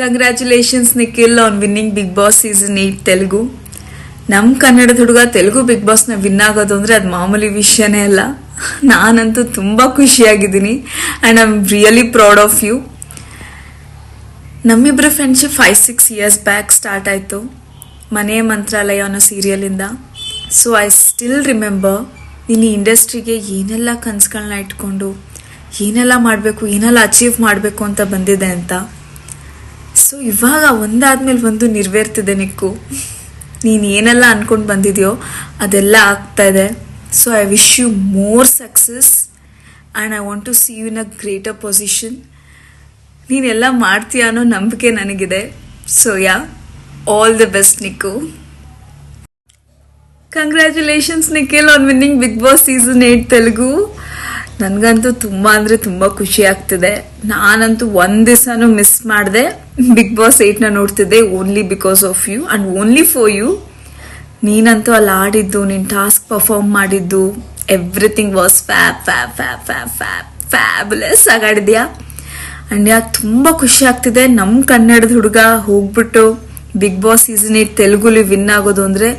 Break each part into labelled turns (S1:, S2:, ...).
S1: Congratulations Nikhil on winning Bigg Boss season eight Telugu ನಮ್ಮ ಕನ್ನಡದ ಹುಡುಗ ತೆಲುಗು ಬಿಗ್ ಬಾಸ್ನ ವಿನ್ ಆಗೋದು ಅಂದರೆ ಅದು ಮಾಮೂಲಿ ವಿಷಯನೇ ಅಲ್ಲ. ನಾನಂತೂ ತುಂಬ ಖುಷಿಯಾಗಿದ್ದೀನಿ and I am really proud of you ನಮ್ಮಿಬ್ಬರ friendship five six years back start ಆಯಿತು. ಮನೆ ಮಂತ್ರಾಲಯ ಅನ್ನೋ ಸೀರಿಯಲಿಂದ ಸೊ ಐ ಸ್ಟಿಲ್ ರಿಮೆಂಬರ್ ನೀನು ಇಂಡಸ್ಟ್ರಿಗೆ ಏನೆಲ್ಲ ಕನಸುಗಳನ್ನ ಇಟ್ಕೊಂಡು, ಏನೆಲ್ಲ ಮಾಡಬೇಕು, ಏನೆಲ್ಲ ಅಚೀವ್ ಮಾಡಬೇಕು ಅಂತ ಬಂದಿದೆ ಅಂತ. ಸೊ ಇವಾಗ ಒಂದಾದ್ಮೇಲೆ ಒಂದು ನೆರವೇರ್ತಿದೆ ನಿಕ್ಕು. ನೀನು ಏನೆಲ್ಲ ಅಂದ್ಕೊಂಡು ಬಂದಿದೆಯೋ ಅದೆಲ್ಲ ಆಗ್ತಾ ಇದೆ. So I wish you more success and I want to see you in a greater position ನೀನೆಲ್ಲ ಮಾಡ್ತೀಯ ಅನ್ನೋ ನಂಬಿಕೆ ನನಗಿದೆ. So yeah all the best Nikku. Congratulations Nikhil on winning Bigg Boss season eight Telugu ನನಗಂತೂ ತುಂಬ ಅಂದರೆ ತುಂಬ ಖುಷಿ ಆಗ್ತಿದೆ. ನಾನಂತೂ ಒಂದು ದಿವಸನೂ ಮಿಸ್ ಮಾಡಿದೆ. ಬಿಗ್ ಬಾಸ್ನ ನೋಡ್ತಿದ್ದೆ only because of you and only for you ನೀನಂತೂ ಅಲ್ಲಿ ಆಡಿದ್ದು, ನೀನು ಟಾಸ್ಕ್ ಪರ್ಫಾರ್ಮ್ ಮಾಡಿದ್ದು everything was fab fab fab fab fab fabulous ಆಗಾಡಿದ್ಯಾ and ಯಾಕೆ ತುಂಬ ಖುಷಿ ಆಗ್ತಿದೆ. ನಮ್ಮ ಕನ್ನಡದ ಹುಡುಗ ಹೋಗ್ಬಿಟ್ಟು ಬಿಗ್ ಬಾಸ್ ಸೀಸನ್ ಏಟ್ ತೆಲುಗುಲಿ ವಿನ್ ಆಗೋದು ಅಂದರೆ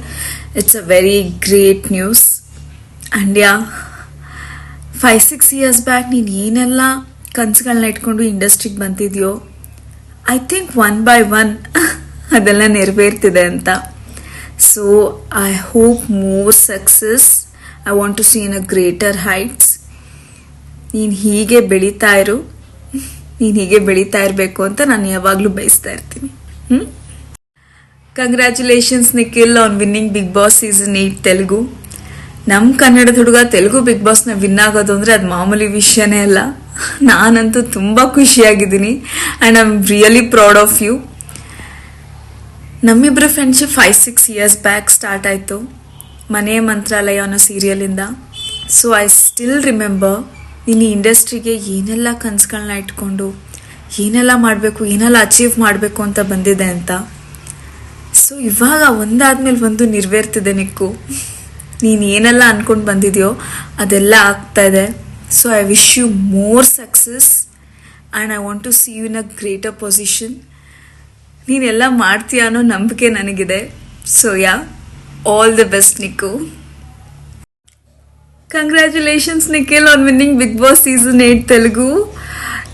S1: it's a very great news and yeah five six years back ನೀನು ಏನೆಲ್ಲ ಕನಸುಗಳನ್ನ ಇಟ್ಕೊಂಡು ಇಂಡಸ್ಟ್ರಿಗೆ ಬಂದಿದೆಯೋ I think one by one ಅದೆಲ್ಲ ನೆರವೇರ್ತಿದೆ ಅಂತ. So I hope more success I want to see in a greater heights ನೀನು ಹೀಗೆ ಬೆಳೀತಾ ಇರು. ನೀನು ಹೀಗೆ ಬೆಳೀತಾ ಇರಬೇಕು ಅಂತ ನಾನು ಯಾವಾಗಲೂ ಬಯಸ್ತಾ ಇರ್ತೀನಿ. ಹ್ಞೂ congratulations Nikhil on winning Bigg Boss season eight Telugu ನಮ್ಮ ಕನ್ನಡದ ಹುಡುಗ ತೆಲುಗು ಬಿಗ್ ಬಾಸ್ನ ವಿನ್ ಆಗೋದು ಅಂದರೆ ಅದು ಮಾಮೂಲಿ ವಿಷಯನೇ ಅಲ್ಲ. ನಾನಂತೂ ತುಂಬ ಖುಷಿಯಾಗಿದ್ದೀನಿ. And I am really proud of you ನಮ್ಮಿಬ್ಬರ friendship five six years back start ಆಯಿತು. ಮನೆ ಮಂತ್ರಾಲಯ ಅನ್ನೋ ಸೀರಿಯಲಿಂದ ಸೊ ಐ ಸ್ಟಿಲ್ ರಿಮೆಂಬರ್ ನೀನು ಇಂಡಸ್ಟ್ರಿಗೆ ಏನೆಲ್ಲ ಕನಸುಗಳನ್ನ ಇಟ್ಕೊಂಡು, ಏನೆಲ್ಲ ಮಾಡಬೇಕು, ಏನೆಲ್ಲ ಅಚೀವ್ ಮಾಡಬೇಕು ಅಂತ ಬಂದಿದೆ ಅಂತ. ಸೊ ಇವಾಗ ಒಂದಾದ್ಮೇಲೆ ಒಂದು ನೆರವೇರ್ತಿದೆ ನಿಕ್ಕು. ನೀನು ಏನೆಲ್ಲ ಅಂದ್ಕೊಂಡು ಬಂದಿದೆಯೋ ಅದೆಲ್ಲ ಆಗ್ತಾ ಇದೆ. So I wish you more success and I want to see you in a greater position ನೀನೆಲ್ಲ ಮಾಡ್ತೀಯ ಅನ್ನೋ ನಂಬಿಕೆ ನನಗಿದೆ. So ya all the best Nikku congratulations Nikhil on winning Bigg Boss season eight Telugu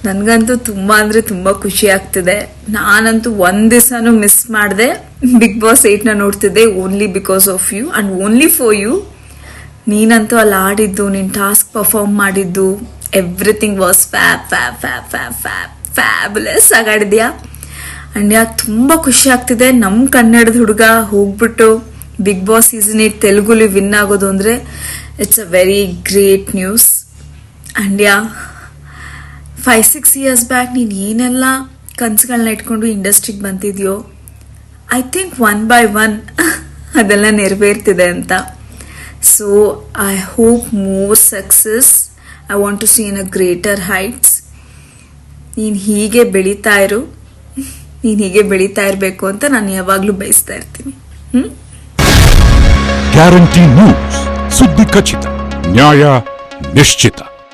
S1: ನನಗಂತೂ ತುಂಬ ಅಂದರೆ ತುಂಬ ಖುಷಿ ಆಗ್ತಿದೆ. ನಾನಂತೂ ಒಂದು ದಿವಸನೂ ಮಿಸ್ ಮಾಡಿದೆ. ಬಿಗ್ ಬಾಸ್ ಏಯ್ಟ್ನ ನೋಡ್ತಿದ್ದೆ only because of you and only for you ನೀನಂತೂ ಅಲ್ಲಿ ಆಡಿದ್ದು, ನೀನು ಟಾಸ್ಕ್ ಪರ್ಫಾರ್ಮ್ ಮಾಡಿದ್ದು everything was fab fab fab fab fab fabulous ಆಗಾಡಿದ್ಯಾ and ಯಾಕೆ ತುಂಬ ಖುಷಿ ಆಗ್ತಿದೆ. ನಮ್ಮ ಕನ್ನಡದ ಹುಡುಗ ಹೋಗ್ಬಿಟ್ಟು ಬಿಗ್ ಬಾಸ್ ಸೀಸನ್ ಏಟ್ ತೆಲುಗುಲಿ ವಿನ್ ಆಗೋದು ಅಂದರೆ it's a very great news and ya five six years back ನೀನು ಏನೆಲ್ಲ ಕನಸುಗಳನ್ನ ಇಟ್ಕೊಂಡು ಇಂಡಸ್ಟ್ರಿಗೆ ಬಂದಿದೆಯೋ? I think one by one ಅದೆಲ್ಲ ನೆರವೇರ್ತಿದೆ ಅಂತ. So I hope more success I want to see in a greater heights ನೀನು ಹೀಗೆ ಬೆಳೀತಾ ಇರು. ನೀನು ಹೀಗೆ ಬೆಳೀತಾ ಇರಬೇಕು ಅಂತ ನಾನು ಯಾವಾಗಲೂ ಬಯಸ್ತಾ ಇರ್ತೀನಿ.
S2: ಗ್ಯಾರಂಟಿ ನ್ಯೂಸ್ ಸುದ್ದಿ ಖಚಿತ ನ್ಯಾಯ ನಿಶ್ಚಿತ